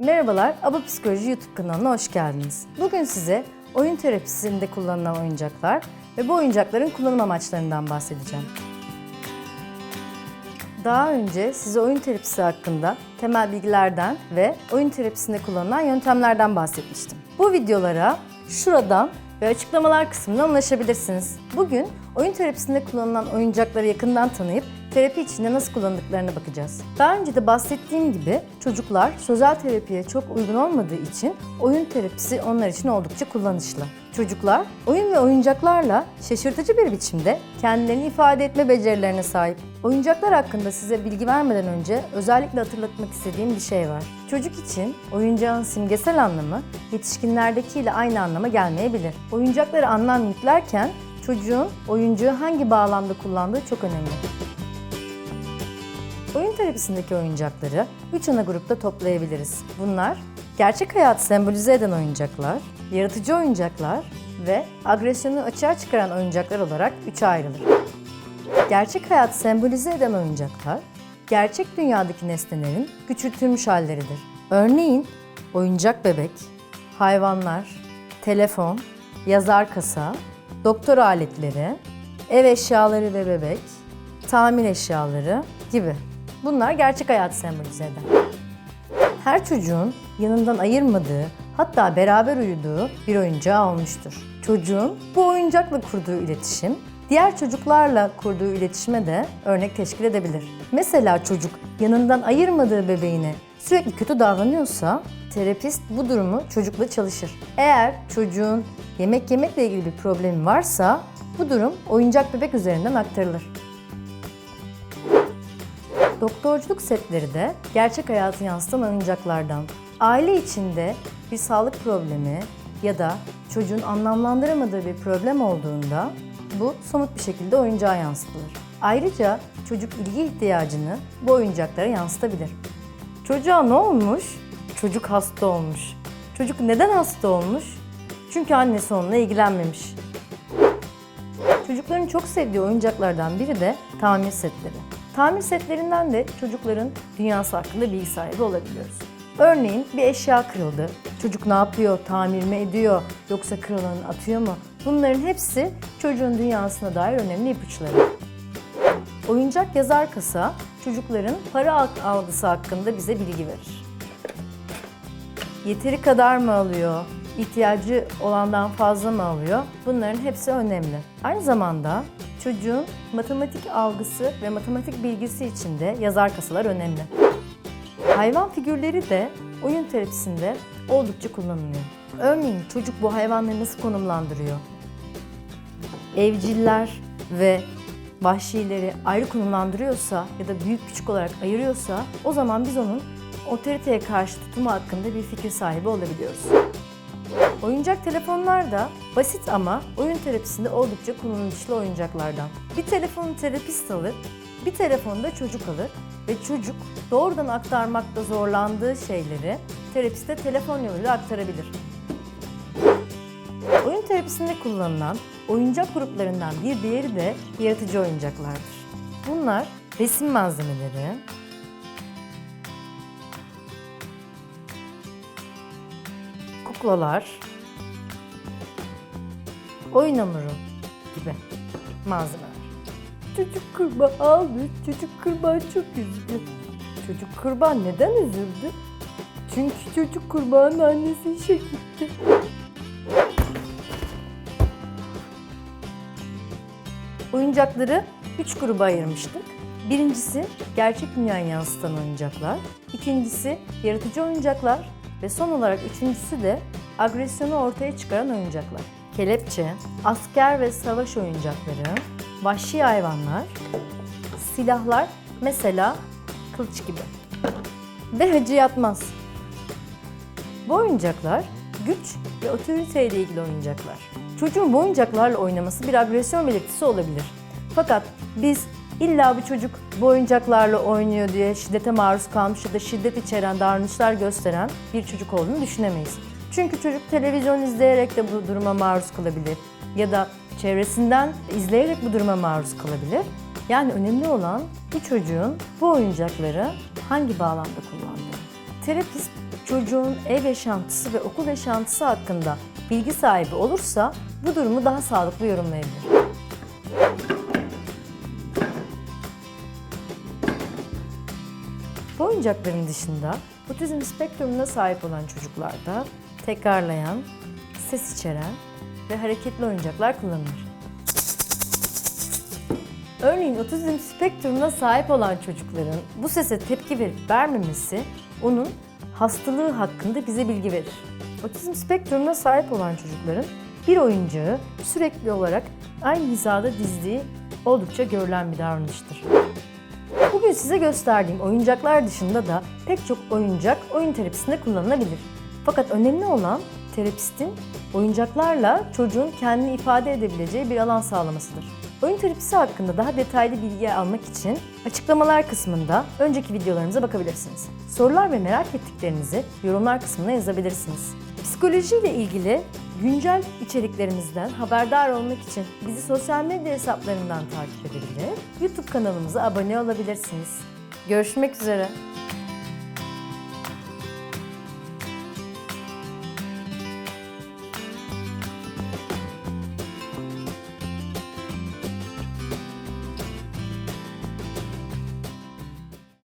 Merhabalar, Aba Psikoloji YouTube kanalına hoş geldiniz. Bugün size oyun terapisinde kullanılan oyuncaklar ve bu oyuncakların kullanım amaçlarından bahsedeceğim. Daha önce size oyun terapisi hakkında temel bilgilerden ve oyun terapisinde kullanılan yöntemlerden bahsetmiştim. Bu videolara şuradan ve açıklamalar kısmından ulaşabilirsiniz. Bugün oyun terapisinde kullanılan oyuncakları yakından tanıyıp terapi içinde nasıl kullanıldıklarına bakacağız. Daha önce de bahsettiğim gibi çocuklar sözel terapiye çok uygun olmadığı için oyun terapisi onlar için oldukça kullanışlı. Çocuklar oyun ve oyuncaklarla şaşırtıcı bir biçimde kendilerini ifade etme becerilerine sahip. Oyuncaklar hakkında size bilgi vermeden önce özellikle hatırlatmak istediğim bir şey var. Çocuk için oyuncağın simgesel anlamı yetişkinlerdekiyle aynı anlama gelmeyebilir. Oyuncaklara anlam yüklerken çocuğun oyuncuğu hangi bağlamda kullandığı çok önemli. Oyun terapisindeki oyuncakları üç ana grupta toplayabiliriz. Bunlar gerçek hayatı sembolize eden oyuncaklar, yaratıcı oyuncaklar ve agresyonu açığa çıkaran oyuncaklar olarak üçe ayrılır. Gerçek hayatı sembolize eden oyuncaklar, gerçek dünyadaki nesnelerin küçültülmüş halleridir. Örneğin oyuncak bebek, hayvanlar, telefon, yazar kasa, doktor aletleri, ev eşyaları ve bebek, tamir eşyaları gibi. Bunlar gerçek hayatı sembolize eder. Her çocuğun yanından ayırmadığı, hatta beraber uyuduğu bir oyuncağı olmuştur. Çocuğun bu oyuncakla kurduğu iletişim, diğer çocuklarla kurduğu iletişime de örnek teşkil edebilir. Mesela çocuk yanından ayırmadığı bebeğine sürekli kötü davranıyorsa, terapist bu durumu çocukla çalışır. Eğer çocuğun yemek yemekle ilgili bir problemi varsa, bu durum oyuncak bebek üzerinden aktarılır. Doktorculuk setleri de gerçek hayatı yansıtan oyuncaklardan. Aile içinde bir sağlık problemi ya da çocuğun anlamlandıramadığı bir problem olduğunda bu somut bir şekilde oyuncağa yansıtılır. Ayrıca çocuk ilgi ihtiyacını bu oyuncaklara yansıtabilir. Çocuğa ne olmuş? Çocuk hasta olmuş. Çocuk neden hasta olmuş? Çünkü annesi onunla ilgilenmemiş. Çocukların çok sevdiği oyuncaklardan biri de tamir setleri. Tamir setlerinden de çocukların dünyası hakkında bilgi sahibi olabiliyoruz. Örneğin bir eşya kırıldı. Çocuk ne yapıyor? Tamir mi ediyor? Yoksa kırılanı atıyor mu? Bunların hepsi çocuğun dünyasına dair önemli ipuçları. Oyuncak yazar kasa çocukların para algısı hakkında bize bilgi verir. Yeteri kadar mı alıyor? ihtiyacı olandan fazla mı alıyor? Bunların hepsi önemli. Aynı zamanda çocuğun matematik algısı ve matematik bilgisi için de yazar kasalar önemli. Hayvan figürleri de oyun terapisinde oldukça kullanılıyor. Örneğin çocuk bu hayvanları nasıl konumlandırıyor? Evciller ve vahşileri ayrı konumlandırıyorsa ya da büyük küçük olarak ayırıyorsa o zaman biz onun otoriteye karşı tutumu hakkında bir fikir sahibi olabiliyoruz. Oyuncak telefonlar da basit ama oyun terapisinde oldukça kullanışlı oyuncaklardan. Bir telefonu terapist alır, bir telefonu da çocuk alır ve çocuk doğrudan aktarmakta zorlandığı şeyleri terapiste telefon yoluyla aktarabilir. Oyun terapisinde kullanılan oyuncak gruplarından bir diğeri de yaratıcı oyuncaklardır. Bunlar resim malzemeleri, kuklalar, oyun hamuru gibi malzemeler. Çocuk kurbağa aldı, çocuk kurbağa çok üzüldü. Çocuk kurbağa neden üzüldü? Çünkü çocuk kurbağanın annesi işe gitti. Oyuncakları üç gruba ayırmıştık. Birincisi gerçek dünyayı yansıtan oyuncaklar. İkincisi yaratıcı oyuncaklar. Ve son olarak üçüncüsü de agresyonu ortaya çıkaran oyuncaklar. Kelepçe, asker ve savaş oyuncakları, vahşi hayvanlar, silahlar mesela kılıç gibi. Ve hacı yatmaz. Bu oyuncaklar güç ve otoriteyle ilgili oyuncaklar. Çocuğun bu oyuncaklarla oynaması bir agresyon belirtisi olabilir. Fakat biz illa bir çocuk bu oyuncaklarla oynuyor diye şiddete maruz kalmış ya da şiddet içeren davranışlar gösteren bir çocuk olduğunu düşünemeyiz. Çünkü çocuk televizyon izleyerek de bu duruma maruz kalabilir ya da çevresinden izleyerek bu duruma maruz kalabilir. Yani önemli olan bir çocuğun bu oyuncakları hangi bağlamda kullandığı. Terapist çocuğun ev yaşantısı ve okul yaşantısı hakkında bilgi sahibi olursa bu durumu daha sağlıklı yorumlayabilir. Bu oyuncakların dışında otizm spektrumuna sahip olan çocuklarda tekrarlayan, ses içeren ve hareketli oyuncaklar kullanılır. Örneğin otizm spektrumuna sahip olan çocukların bu sese tepki verip vermemesi onun hastalığı hakkında bize bilgi verir. Otizm spektrumuna sahip olan çocukların bir oyuncağı sürekli olarak aynı hizada dizdiği oldukça görülen bir davranıştır. Bugün size gösterdiğim oyuncaklar dışında da pek çok oyuncak oyun terapisinde kullanılabilir. Fakat önemli olan terapistin oyuncaklarla çocuğun kendini ifade edebileceği bir alan sağlamasıdır. Oyun terapisi hakkında daha detaylı bilgi almak için açıklamalar kısmında önceki videolarımıza bakabilirsiniz. Sorular ve merak ettiklerinizi yorumlar kısmına yazabilirsiniz. Psikolojiyle ilgili güncel içeriklerimizden haberdar olmak için bizi sosyal medya hesaplarından takip edebilir, YouTube kanalımıza abone olabilirsiniz. Görüşmek üzere.